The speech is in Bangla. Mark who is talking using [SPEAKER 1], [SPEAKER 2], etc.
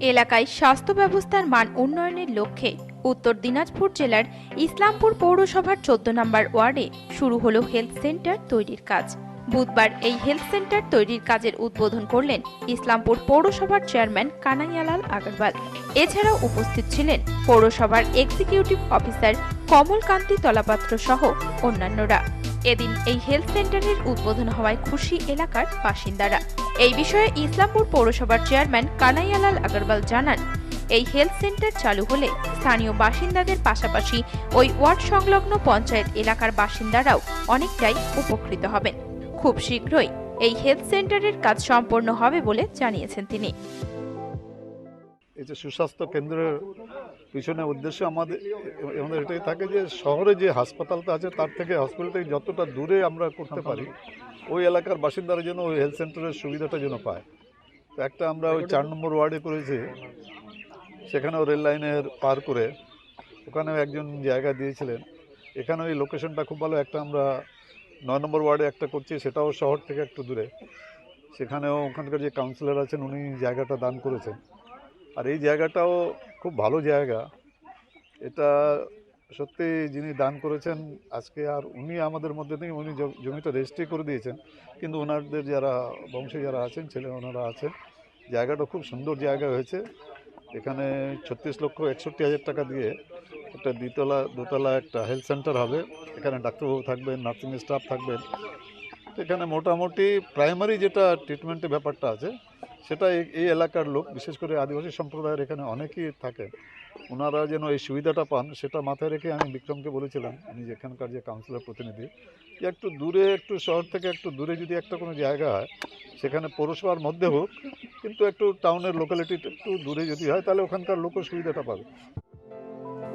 [SPEAKER 1] এলাকায় স্বাস্থ্য ব্যবস্থার মান উন্নয়নের লক্ষ্যে উত্তর দিনাজপুর জেলার ইসলামপুর পৌরসভার চোদ্দ নম্বর ওয়ার্ডে শুরু হলো হেলথ সেন্টার তৈরির কাজ। বুধবার এই হেলথ সেন্টার তৈরির কাজের উদ্বোধন করলেন ইসলামপুর পৌরসভার চেয়ারম্যান কানাইয়ালাল আগরওয়াল। এছাড়াও উপস্থিত ছিলেন পৌরসভার এক্সিকিউটিভ অফিসার কমলকান্তি তলাপাত্র সহ অন্যান্যরা। এদিন এই হেলথ সেন্টারের উদ্বোধন হওয়ায় খুশি এলাকার বাসিন্দারা। এই বিষয়ে ইসলামপুর পৌরসভার চেয়ারম্যান কানাইয়ালাল আগরওয়াল জানান, এই হেলথ সেন্টার চালু হলে স্থানীয় বাসিন্দাদের পাশাপাশি ওই ওয়ার্ড সংলগ্ন পঞ্চায়েত এলাকার বাসিন্দারাও অনেকটাই উপকৃত হবেন। খুব শীঘ্রই এই হেলথ সেন্টারের কাজ সম্পন্ন হবে বলে জানিয়েছেন তিনি।
[SPEAKER 2] এই যে সুস্বাস্থ্য কেন্দ্রের পিছনে উদ্দেশ্য আমাদের আমাদের এটাই থাকে যে শহরে যে হাসপাতালটা আছে, তার থেকে হসপিটাল থেকে যতটা দূরে আমরা করতে পারি, ওই এলাকার বাসিন্দারা যেন ওই হেলথ সেন্টারের সুবিধাটা যেন পায়। তো একটা আমরা ওই চার নম্বর ওয়ার্ডে করেছি, সেখানেও রেল লাইনের পার করে, ওখানেও একজন জায়গা দিয়েছিলেন। এখানে ওই লোকেশনটা খুব ভালো, একটা আমরা নয় নম্বর ওয়ার্ডে একটা করছি, সেটাও শহর থেকে একটু দূরে। সেখানেও ওখানকার যে কাউন্সিলর আছেন, উনি জায়গাটা দান করেছেন। আর এই জায়গাটাও খুব ভালো জায়গা। এটা সত্যি যিনি দান করেছেন, আজকে আর উনি আমাদের মধ্যে নেই, উনি জমিটা রেজিস্ট্রি করে দিয়েছেন। কিন্তু ওনাদের যারা বংশে যারা আছেন, ছেলে ওনারা আছেন, জায়গাটা খুব সুন্দর জায়গা হয়েছে। এখানে ছত্রিশ লক্ষ একষট্টি হাজার টাকা দিয়ে একটা দ্বিতলা, দোতলা একটা হেলথ সেন্টার হবে। এখানে ডাক্তারবাবু থাকবেন নার্সিং স্টাফ থাকবেন। এখানে মোটামুটি প্রাইমারি যেটা ট্রিটমেন্টের ব্যাপারটা আছে, সেটা এই- এলাকার লোক, বিশেষ করে আদিবাসী সম্প্রদায়ের এখানে অনেকেই থাকেন। ওনারা যেন এই সুবিধাটা পান, সেটা মাথায় রেখে আমি বিক্রমকে বলেছিলাম আমি যেখানকার যে কাউন্সিলর প্রতিনিধি, যে একটু দূরে, একটু শহর থেকে একটু দূরে যদি একটা কোনো জায়গা হয়, সেখানে পৌরসভার মধ্যে হোক, কিন্তু একটু টাউনের লোকালিটি একটু দূরে যদি হয়, তাহলে ওখানকার লোকও সুবিধাটা পাবে।